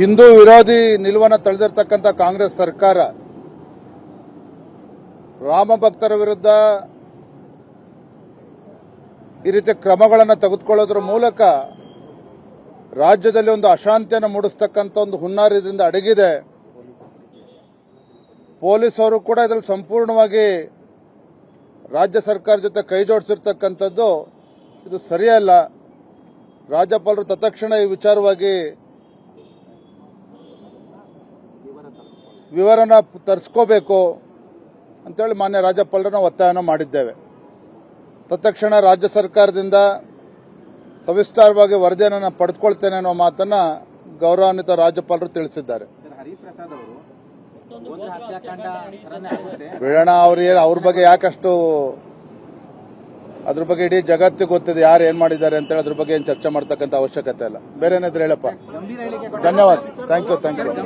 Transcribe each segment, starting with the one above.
ಹಿಂದೂ ವಿರೋಧಿ ನಿಲುವನ್ನು ತಳೆದಿರ್ತಕ್ಕಂಥ ಕಾಂಗ್ರೆಸ್ ಸರ್ಕಾರ ರಾಮ ಭಕ್ತರ ವಿರುದ್ಧ ಈ ರೀತಿ ಕ್ರಮಗಳನ್ನು ತೆಗೆದುಕೊಳ್ಳೋದ್ರ ಮೂಲಕ ರಾಜ್ಯದಲ್ಲಿ ಒಂದು ಅಶಾಂತಿಯನ್ನು ಮೂಡಿಸ್ತಕ್ಕಂಥ ಒಂದು ಹುನ್ನಾರ ಇದರಿಂದ ಅಡಗಿದೆ. ಪೊಲೀಸರು ಕೂಡ ಇದರಲ್ಲಿ ಸಂಪೂರ್ಣವಾಗಿ ರಾಜ್ಯ ಸರ್ಕಾರ ಜೊತೆ ಕೈ ಜೋಡಿಸಿರ್ತಕ್ಕಂಥದ್ದು ಇದು ಸರಿಯಲ್ಲ. ರಾಜ್ಯಪಾಲರು ತತ್ಕ್ಷಣ ಈ ವಿಚಾರವಾಗಿ ವಿವರನ ತರಿಸ್ಕೋಬೇಕು ಅಂತೇಳಿ ಮಾನ್ಯ ರಾಜ್ಯಪಾಲರನ್ನ ಒತ್ತಾಯನ ಮಾಡಿದ್ದೇವೆ. ತತ್ಕ್ಷಣ ರಾಜ್ಯ ಸರ್ಕಾರದಿಂದ ಸವಿಸ್ತಾರವಾಗಿ ವರದಿಯನ್ನು ನಾನು ಪಡೆದುಕೊಳ್ತೇನೆ ಅನ್ನೋ ಮಾತನ್ನ ಗೌರವಾನ್ವಿತ ರಾಜ್ಯಪಾಲರು ತಿಳಿಸಿದ್ದಾರೆ. ಬಿಡೋಣ ಅವ್ರು ಅವ್ರ ಬಗ್ಗೆ ಯಾಕಷ್ಟು ಅದ್ರ ಬಗ್ಗೆ ಇಡೀ ಜಗತ್ತಿಗೆ ಗೊತ್ತಿದೆ ಯಾರು ಏನ್ ಮಾಡಿದ್ದಾರೆ ಅಂತ ಹೇಳಿ ಅದ್ರ ಬಗ್ಗೆ ಏನು ಚರ್ಚೆ ಮಾಡ್ತಕ್ಕಂಥ ಅವಶ್ಯಕತೆ ಇಲ್ಲ. ಬೇರೆ ಏನಾದ್ರು ಹೇಳಪ್ಪ. ಗಂಭೀರ ಹೇಳಿಕೆ ಕೊಟ್ಟಿದ್ದಾರೆ. ಧನ್ಯವಾದ. ಥ್ಯಾಂಕ್ ಯು ಥ್ಯಾಂಕ್ ಯು ಇದು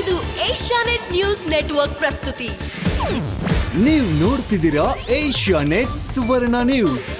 ಇದು ಏಷ್ಯಾನೆಟ್ ನ್ಯೂಸ್ ನೆಟ್ವರ್ಕ್ ಪ್ರಸ್ತುತಿ. ನೀವು ನೋಡ್ತಿದ್ದೀರಾ ಏಷ್ಯಾ ನೆಟ್ ಸುವರ್ಣ ನ್ಯೂಸ್.